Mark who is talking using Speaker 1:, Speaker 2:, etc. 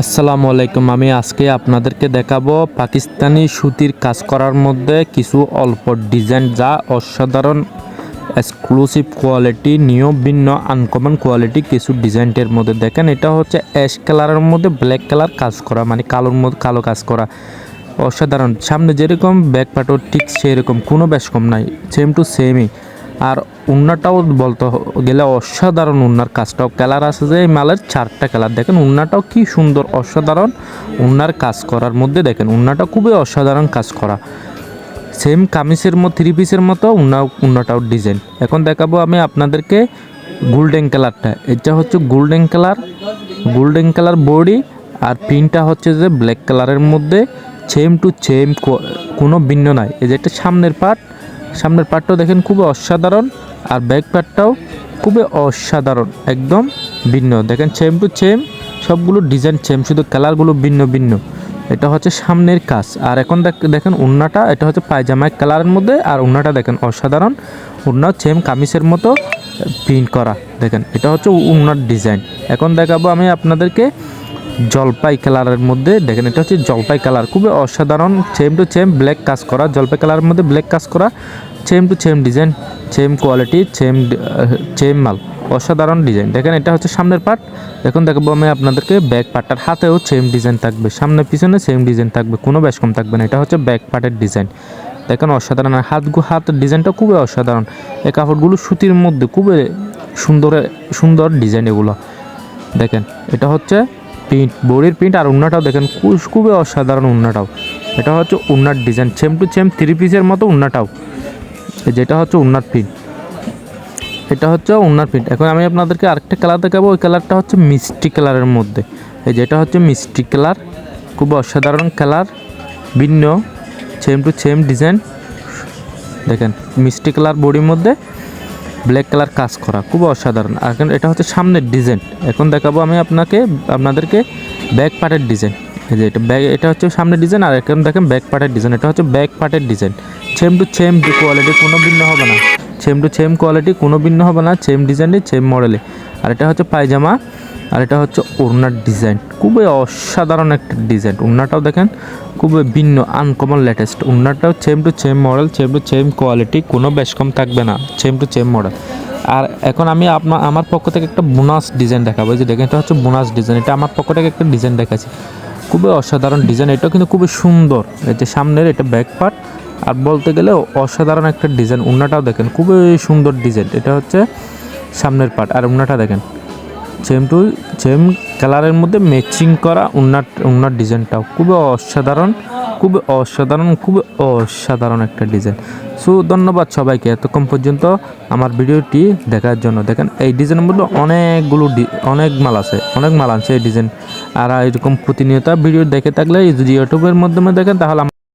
Speaker 1: আসসালামু আলাইকুম। আমি আজকে আপনাদেরকে দেখাবো পাকিস্তানি সুতির কাজ করার মধ্যে কিছু অল্প ডিজাইন যা অসাধারণ এক্সক্লুসিভ কোয়ালিটি নিয়ম ভিন্ন আনকমন কোয়ালিটি কিছু ডিজাইনের মধ্যে। দেখেন, এটা হচ্ছে অ্যাশ কালারের মধ্যে ব্ল্যাক কালার কাজ করা মানে কালোর মধ্যে কালো কাজ করা। অসাধারণ। সামনে যেরকম ব্যাক পাটও ঠিক সেরকম, কোনো বেশ কম নাই সেম টু সেমই আর উন্নাটাও বলতে গেলে অসাধারণ উন্নার কাজটাও। কালার আছে যে এই মালের চারটা কালার দেখেন উন্নাটাও কি সুন্দর, অসাধারণ উন্নার কাজ করার মধ্যে দেখেন উন্নাটা খুবই অসাধারণ কাজ করা। সেম কামিজের মতো থ্রি পিসের মতো উন্না, উন্নাটাও ডিজাইন এখন দেখাবো আমি আপনাদেরকে গোল্ডেন কালারটা এটা হচ্ছে golden colour golden colour body আর প্রিন্টটা হচ্ছে যে ব্ল্যাক কালারের মধ্যে। সেম টু সেম কোনো ভিন্ন নাই। এই যে একটা সামনের পার্ট সামনের পার্টটাও দেখেন খুবই অসাধারণ আর ব্যাক পার্টটাও খুবই অসাধারণ, একদম ভিন্ন। দেখেন সেম টু সেম সবগুলো ডিজাইন সেম শুধু কালারগুলো ভিন্ন ভিন্ন। এটা হচ্ছে সামনের কাজ। আর এখন দেখ- দেখেন উন্নাটা, এটা হচ্ছে পায়জামায় কালারের মধ্যে আর উন্নাটা দেখেন অসাধারণ। উন্নাও সেম কামিজের মতো প্রিন্ট করা। দেখেন, এটা হচ্ছে উন্নার ডিজাইন এখন দেখাবো আমি আপনাদেরকে জলপাই কালারের মধ্যে দেখেন এটা হচ্ছে জলপাই কালার খুবই অসাধারণ সেম টু সেম ব্ল্যাক কাজ করা জলপাই কালারের মধ্যে ব্ল্যাক কাজ করা same to same design same quality same same মাল, অসাধারণ ডিজাইন দেখেন, এটা হচ্ছে সামনের পার্ট এখন দেখাবো আমি আপনাদেরকে ব্যাক পার্টটার হাতেও সেম ডিজাইন থাকবে। সামনে, পিছনে সেম ডিজাইন থাকবে, কোনো বেশ কম থাকবে না। এটা হচ্ছে ব্যাক পার্টের ডিজাইন দেখেন, অসাধারণ। আর হাত হাতের ডিজাইনটা খুবই অসাধারণ। এই কাপড়গুলো সুতির মধ্যে খুবই সুন্দর সুন্দর ডিজাইন এগুলো। দেখেন, এটা হচ্ছে প্রিন্ট বডির প্রিন্ট আর উন্নাটাও দেখেন, খুব- খুবই অসাধারণ উন্নাটাও। এটা হচ্ছে উন্নার design same to same three পিসের মতো উন্নাটাও। যেটা হচ্ছে উন্নার প্রিন্ট এটা হচ্ছে উন্নার প্রিন্ট এখন আমি আপনাদেরকে আরেকটা কালার দেখাবো, ওই কালারটা হচ্ছে মিষ্টি কালারের মধ্যে। এই যেটা হচ্ছে মিষ্টি কালার খুব অসাধারণ কালার ভিন্ন সেম টু সেম ডিজাইন দেখেন, মিষ্টি কালার বডির মধ্যে ব্ল্যাক কালার কাজ করা, খুব অসাধারণ। আর এখন এটা হচ্ছে সামনের ডিজাইন এখন দেখাবো আমি আপনাকে, আপনাদেরকে ব্যাক পার্টের ডিজাইন এই যে এটা ব্যাগ এটা হচ্ছে সামনের ডিজাইন আর এখন দেখেন ব্যাক পার্টের ডিজাইন এটা হচ্ছে ব্যাক পার্টের design same to same quality কোনো ভিন্ন হবে না। সেম টু সেম কোয়ালিটি কোনো ভিন্ন হবে না সেম ডিজাইনে সেম মডেলে আর এটা হচ্ছে পায়জামা, আর এটা হচ্ছে ওড়নার ডিজাইন খুবই অসাধারণ একটা ডিজাইন ওড়নাটাও দেখেন, খুবই ভিন্ন uncommon latest ওড়নাটাও same to same model same to same quality কোনো বেশ কম থাকবে না সেম টু সেম মডেল আর এখন আমি আপনার আমার পক্ষ থেকে একটা বোনাস ডিজাইন দেখাবো। যে দেখেন, এটা হচ্ছে বোনাস ডিজাইন এটা আমার পক্ষ থেকে একটা ডিজাইন দেখাচ্ছি। খুবই অসাধারণ ডিজাইন এটাও কিন্তু খুবই সুন্দর। এই সামনের, এটা ব্যাক পার্ট আর বলতে গেলে অসাধারণ একটা ডিজাইন। উন্নাটাও দেখেন, খুবই সুন্দর ডিজাইন। এটা হচ্ছে সামনের পার্ট আর উন্নাটা দেখেন সেম টু সেম কালারের মধ্যে ম্যাচিং করা উন্নার উন্নার ডিজাইনটাও। খুবই অসাধারণ খুবই অসাধারণ খুবই অসাধারণ একটা ডিজাইন। সো, ধন্যবাদ সবাইকে। এতক্ষণ পর্যন্ত আমার ভিডিওটি দেখার জন্য। দেখেন, এই ডিজাইনের মধ্যে অনেকগুলো অনেক মাল আছে, অনেক মাল আছে এই ডিজাইন। আর এরকম প্রতিনিয়ত ভিডিও দেখে থাকলে যদি ইউটিউবের মাধ্যমে দেখেন, তাহলে